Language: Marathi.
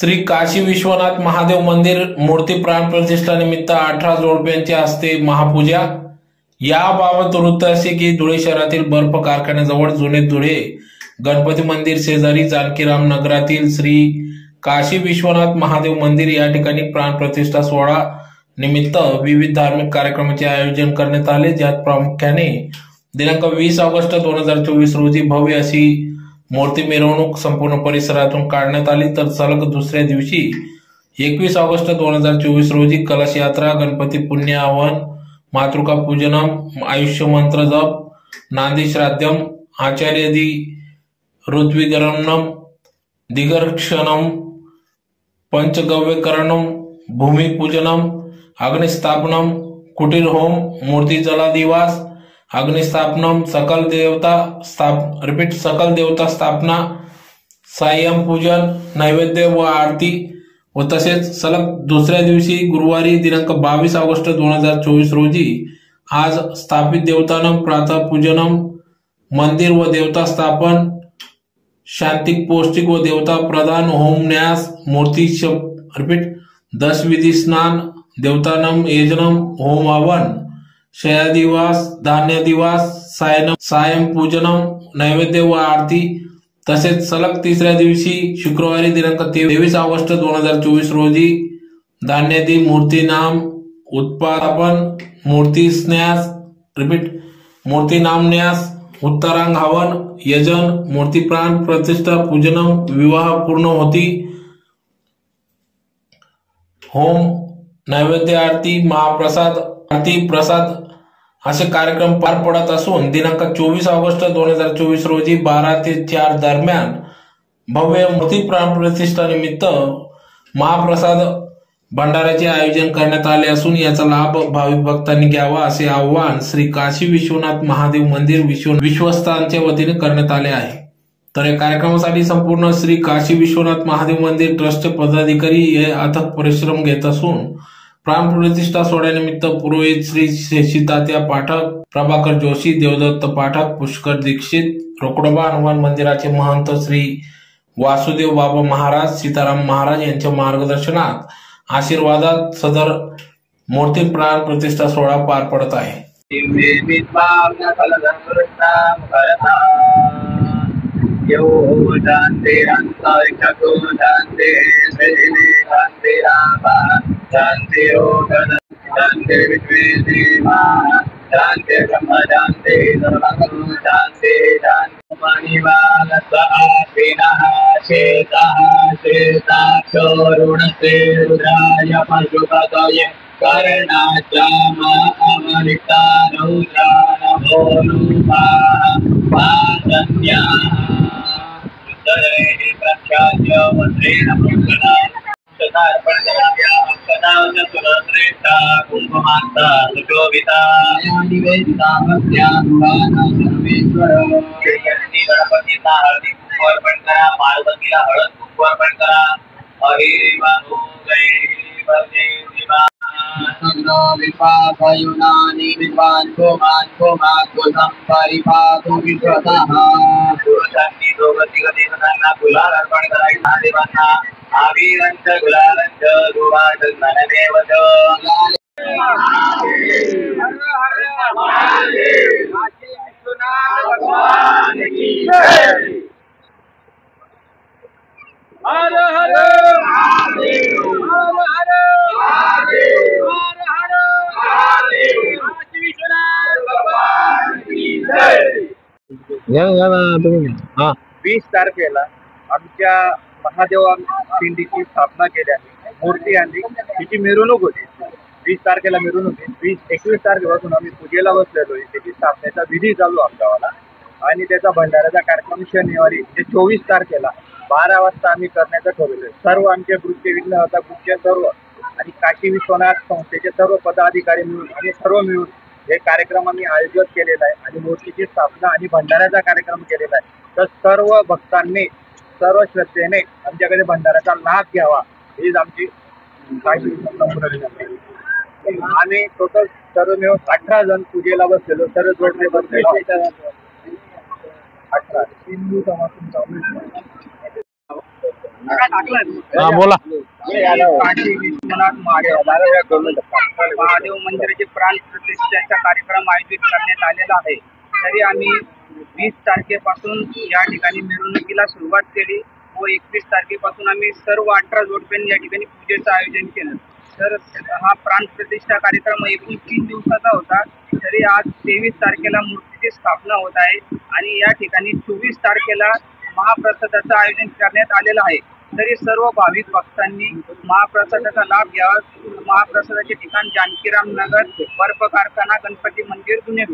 श्री काशी विश्वनाथ महादेव मंदिर मूर्ती प्राण प्रतिष्ठा निमित्त अठरा जोडप्यांच्या हस्ते महापूजा. याबाबत वृत्त असे की धुळे शहरातील बर्फ कारखान्याजवळ जुने धुळे गणपती मंदिर शेजारी जानकीराम नगरातील श्री काशी विश्वनाथ महादेव मंदिर या ठिकाणी प्राण प्रतिष्ठा सोहळा निमित्त विविध धार्मिक कार्यक्रमाचे आयोजन करण्यात आले. ज्यात प्रामुख्याने दिनांक वीस ऑगस्ट दोन हजार चोवीस रोजी भव्य अशी मूर्ती मिरवणूक संपूर्ण परिसरातून काढण्यात आली तर सलग दुसऱ्या दिवशी एकवीस ऑगस्ट दोन हजार चोवीस रोजी कलश यात्रा गणपती पुण्य आवाहन मातृका पूजनम आयुष्य मंत्र जप नांदी श्राद्धम आचार्यदी ऋत्विगरणम दिगर्क्षणम पंचगव्यकरणम भूमिपूजनम अग्निस्थापनम कुटीर होम मूर्ती जलादिवास अग्निस्थापनम सकल देवता स्थाप रिपीट सकल देवता स्थापना सायम पूजन, नैवेद्य व आरती व तसेच सलग दुसऱ्या दिवशी गुरुवारी दिनांक बावीस ऑगस्ट दोन हज़ार चोवीस रोजी आज स्थापित देवतानम प्रातः पूजनम, मंदिर व देवता स्थापन, शांतिक, पौष्टिक व देवता प्रदान, होम न्यास, मूर्ती रिपीट दस विधि स्नान देवतानम यजनम होम हवन धान्य दिवास सायन सायम पूजनम नैवेद्य व आरती तसेच सलग तिसऱ्या दिवशी शुक्रवारी दिनांक तेवीस ऑगस्ट दोन हज़ार चोवीस रोजी धान्यादी मूर्ती नाम उत्पादन मूर्ती स्न्यास रिपीट मूर्ती नाम न्यास उत्तरांग हवन यजन मूर्ती प्राण प्रतिष्ठा पूजनम विवाह पूर्ण होती होम नैवेद्य आरती महाप्रसाद आरती प्रसाद असे कार्यक्रम पार पडत असून दिनांक चोवीस ऑगस्ट दोन हजार चोवीस रोजी बारा ते चार दरम्यान भव्य मूर्ती प्राण प्रतिष्ठा निमित्त महाप्रसाद भंडाऱ्याचे आयोजन करण्यात आले असून याचा लाभ भाविक भक्तांनी घ्यावा असे आवाहन श्री काशी विश्वनाथ महादेव मंदिर विश्व विश्वस्तांच्या वतीने करण्यात आले आहे. तर या कार्यक्रमासाठी संपूर्ण श्री काशी विश्वनाथ महादेव मंदिर ट्रस्टचे पदाधिकारी हे अथक परिश्रम घेत असून प्राण प्रतिष्ठा सोहळ्यानिमित्त पुरोहित श्री शेषितात्या पाठक प्रभाकर जोशी देवदत्त पाठक पुष्कर दीक्षित रोकडोबा हनुमान मंदिराचे महंत श्री वासुदेव बाबा महाराज सीताराम महाराज यांच्या मार्गदर्शनात आशीर्वादात सदर मूर्ती प्राण प्रतिष्ठा सोहळा पार पडत आहे. यो शांति शान्ति शान्तिरापा शांति शान्तिर्विश्वे शांति शान्तिर्ब्रह्म शान्ति सर्वगो शान्ति शान्तिमणिवालसआपिनः शेतः शेताक्षोरुणसे रुद्राय पशुपतये कर्णाचामा अमरिता रौद्रानभोरूपाः सुन्दरैः प्रख्यात्य अर्पण कराव्या सुशोभिता निवेदिता सर्वेश्वर गणपतीला हळदी कुंकू अर्पण करा पार्वतीला हळद कुंकू अर्पण करा हरे बाबू जय भजे विपापयुनानि विद्वान् गोमान् विश्वतः पुरुषांनी दोघती देवतांना गुलाल अर्पण करायचा देवांना आवीरंच गुलालंच दुवाच ननदेवच हर हर हर हर वीस तारखेला आमच्या महादेवा पिंडीची स्थापना केल्याने मूर्ती आणली तिची मिरवणूक होती. वीस तारखेला मिरवणूक होती. वीस एकवीस तारखेपासून आम्ही पूजेला बसलेलो आहे. त्याची स्थापनेचा विधी चालू आमच्या गावाला आणि त्याचा भंडाऱ्याचा कार्यक्रम शनिवारी जे चोवीस तारखेला बारा वाजता आम्ही करण्याचं ठरवलं सर्व आमचे नृत्य विघ्नहर्ता ग्रुपचे सर्व आणि काशी विश्वनाथ संस्थेचे सर्व पदाधिकारी मिळून आणि सर्व मिळून हे कार्यक्रम आम्ही आयोजित केलेला आहे. आणि मूर्तीची स्थापना आणि भंडाऱ्याचा कार्यक्रम केलेला आहे. तर सर्व भक्तांनी सर्व श्रद्धेने आमच्याकडे भंडाऱ्याचा लाभ घ्यावा. हीच आमची. आम्ही टोटल सर्व मिळून अठरा जण पूजेला बसलेलो. सर्व जोडले बसलेलो. अठरा. हा बोला. काशी विश्वनाथ महादेव महादेव मंदिराचे प्राण प्रतिष्ठेचा कार्यक्रम आयोजित करण्यात आलेला आहे. तरी आम्ही वीस तारखेपासून या ठिकाणी मिरवणुकीला सुरुवात केली व एकवीस तारखेपासून आम्ही सर्व अठरा जोडप्यांनी या ठिकाणी पूजेचं आयोजन केलं. तर हा प्राण प्रतिष्ठा कार्यक्रम एकूण तीन दिवसाचा होता. तरी आज तेवीस तारखेला मूर्तीची स्थापना होत आहे आणि या ठिकाणी चोवीस तारखेला महाप्रसादाचं आयोजन करण्यात आलेलं आहे. तरी सर्व भाविक भक्तांनी महाप्रसादाचा लाभ घ्यावा. महाप्रसादाचे ठिकाण जानकीराम नगर बर्फ कारखाना गणपती मंदिर जुने